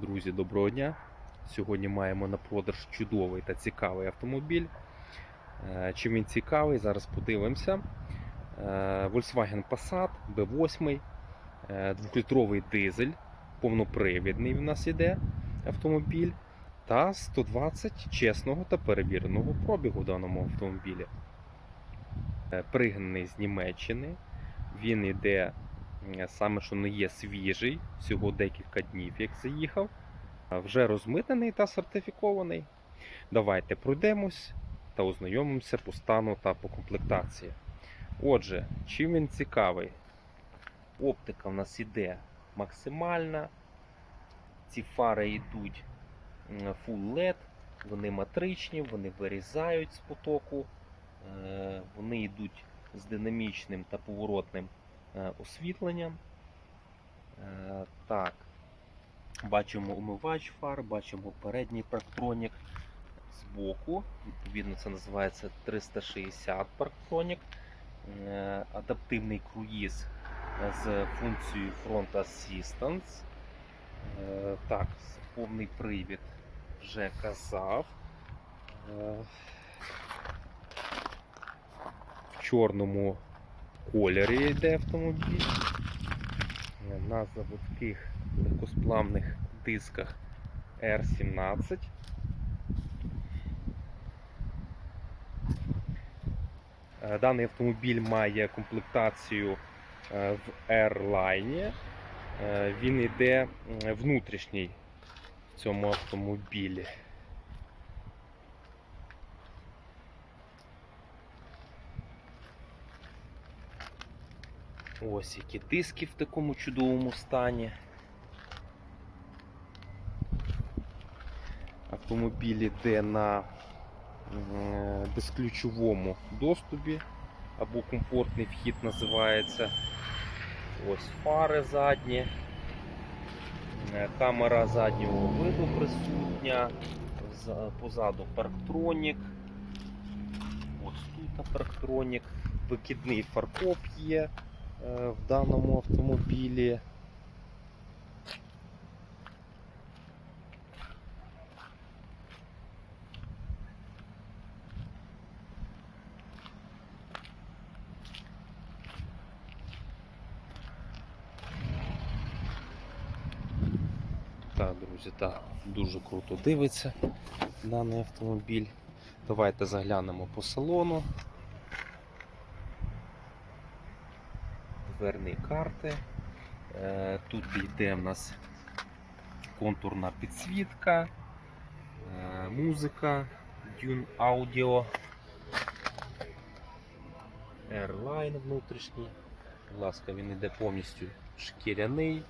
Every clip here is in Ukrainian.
Друзі, доброго дня! Сьогодні маємо на продаж чудовий та цікавий автомобіль. Е, Чим він цікавий, зараз подивимося. Е, Volkswagen Passat B8, е, двохлітровий дизель, повнопривідний в нас іде автомобіль та 120 чесного та перевіреного пробігу в даному автомобілі. Е, Пригнаний з Німеччини. Він іде Е, саме що не є свіжий, всього декілька днів, як заїхав. Вже розмитнений та сертифікований. Давайте пройдемось та ознайомимося по стану та по комплектації. Отже, чим він цікавий? Оптика в нас іде максимальна. Ці фари йдуть Full LED, вони матричні, вони вирізають з потоку, е, вони йдуть з динамічним та поворотним е, освітленням. Е, Так, бачимо умивач фар, бачимо передній парктронік збоку. Відповідно, це називається 360 парктронік. Е, Адаптивний круїз з функцією Front Assistance. Так, повний привід вже казав. В чорному кольорі йде автомобіль. Е, На заводських легкосплавних дисках R17. Е, Даний автомобіль має комплектацію е, в R-Line. Е, Він йде внутрішній в цьому автомобілі. Ось які диски в такому чудовому стані. Автомобіль йде на е, безключовому доступі або комфортний вхід називається. Ось фари задні, Е, камера заднього виду присутня, позаду парктронік. Ось тут парктронік, викидний фаркоп є в даному автомобілі. Так, друзі, так, дуже круто дивиться даний автомобіль. Давайте заглянемо по салону. Дверні карти. Е, Тут йде в нас контурна підсвітка, е, музика, Dune Audio, Airline внутрішній. Будь ласка, він йде повністю шкіряний,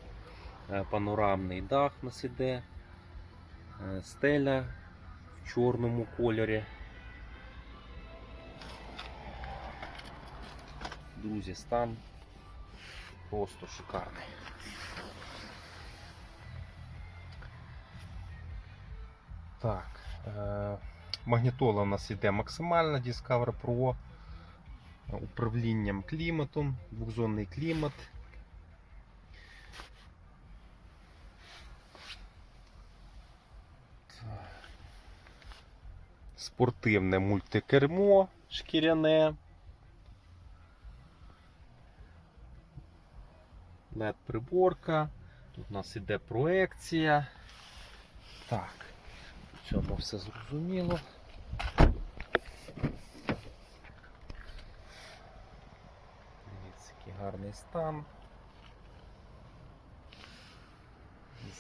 е, панорамний дах у нас іде, стеля в чорному кольорі. Друзі, стан просто шикарний. Так, е, магнітола у нас іде максимальна Discover Pro управлінням кліматом, двохзонний клімат. Спортивне мультикермо шкіряне. LED приборка. Тут у нас іде проекція. Так, в цьому все зрозуміло. Дивіться, який гарний стан.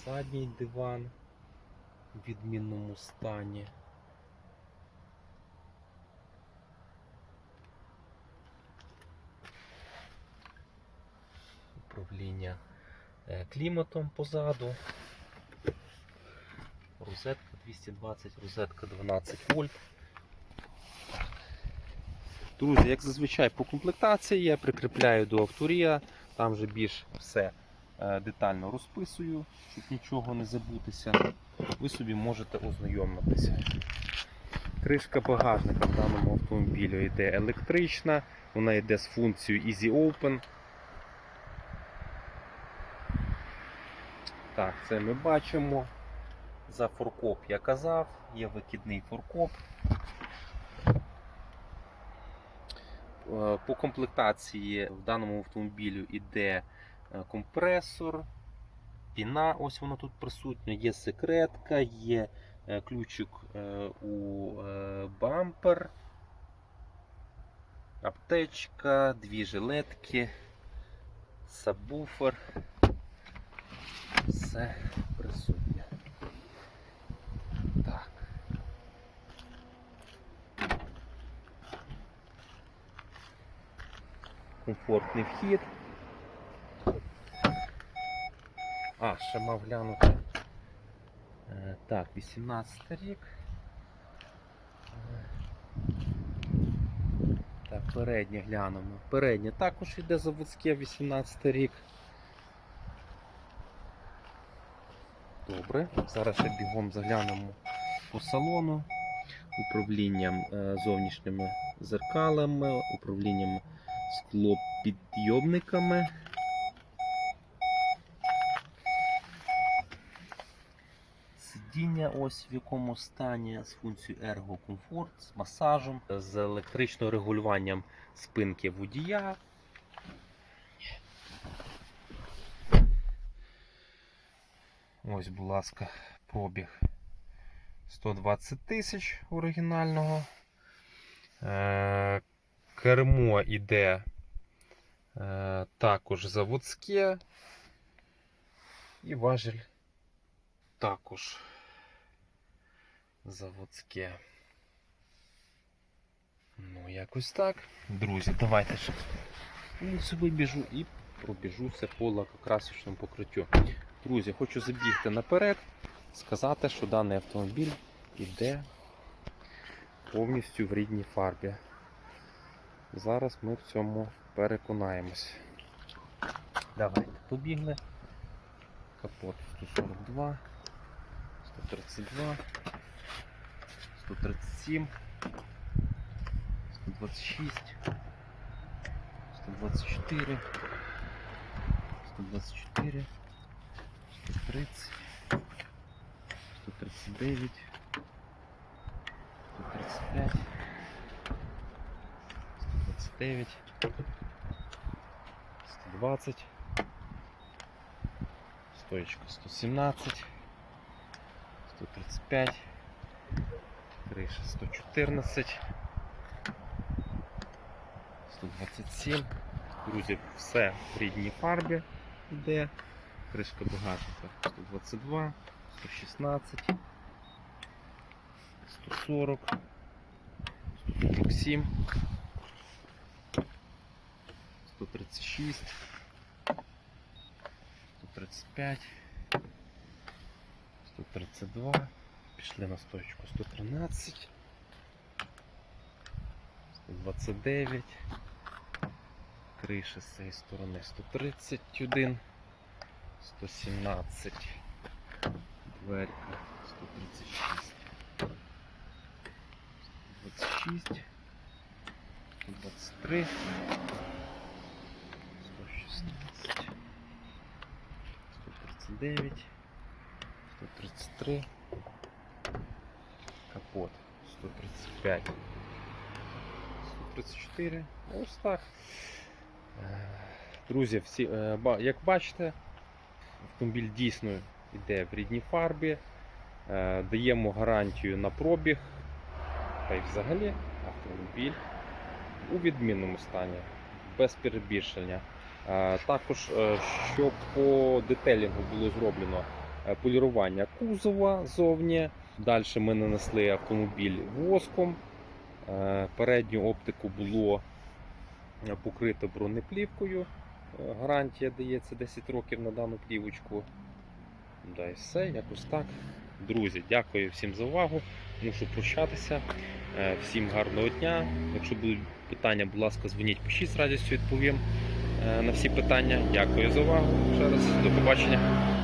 Задній диван в відмінному стані. Управління е, кліматом позаду. Розетка 220, розетка 12 вольт. Друзі, як зазвичай по комплектації я прикріпляю до авторія, там вже більш все е, детально розписую, щоб нічого не забутися. Ви собі можете ознайомитися. Кришка багажника в даному автомобілі йде електрична, вона йде з функцією Easy Open. Так, це ми бачимо. За фуркоп я казав, є викидний фуркоп. Е, По комплектації в даному автомобілю йде е, компресор, піна, ось вона тут присутня, є секретка, є е, ключик у бампер, аптечка, дві жилетки, сабвуфер. Все присутнє. Так. Комфортний вхід. А, ще мав глянути. Е, Так, 18 рік. Так, переднє глянемо. Переднє також йде заводське 18 рік. Добре, зараз ще бігом заглянемо по салону. Управлінням е, зовнішніми зеркалами, управлінням склопідйомниками. Сидіння ось в якому стані з функцією Ergo Comfort, з масажем, з електричним регулюванням спинки водія. Ось, будь ласка, пробіг 120 тисяч оригінального. Е, кермо іде е, також заводське. І важель також заводське. Ну, якось так. Друзі, давайте ще вибіжу і пробіжуся по лакокрасочному покриттю. Друзі, хочу забігти наперед, сказати, що даний автомобіль іде повністю в рідній фарбі. Зараз ми в цьому переконаємось. Давайте побігли. Капот 142, 132, 137, 126, 124, 124, 130, 139, 135, 129, 120, стоечка 117, 135, крыша 114, 127. Друзі, все в рідній фарбі йде. Кришка багажника. 122, 116, 140, 147, 136, 135, 132, пішли на стоечку 113, 129, криша з цієї сторони 131, 117, дверка 136, 126, 123, 116, 139, 133, капот. 135, 134. Ось так. Е, Друзі, всі, е, як бачите, автомобіль дійсно йде в рідній фарбі. Е, Даємо гарантію на пробіг. Та й взагалі автомобіль у відмінному стані, без перебільшення. Е, Також, е, що по детелінгу було зроблено полірування кузова зовні. Далі ми нанесли автомобіль воском. Передню оптику було покрито бронеплівкою. Гарантія дається 10 років на дану плівочку. Да і все, якось так. Друзі, дякую всім за увагу. Мушу прощатися. Е, Всім гарного дня. Якщо будуть питання, будь ласка, дзвоніть, пишіть з радістю відповім е, на всі питання. Дякую за увагу. Ще раз до побачення.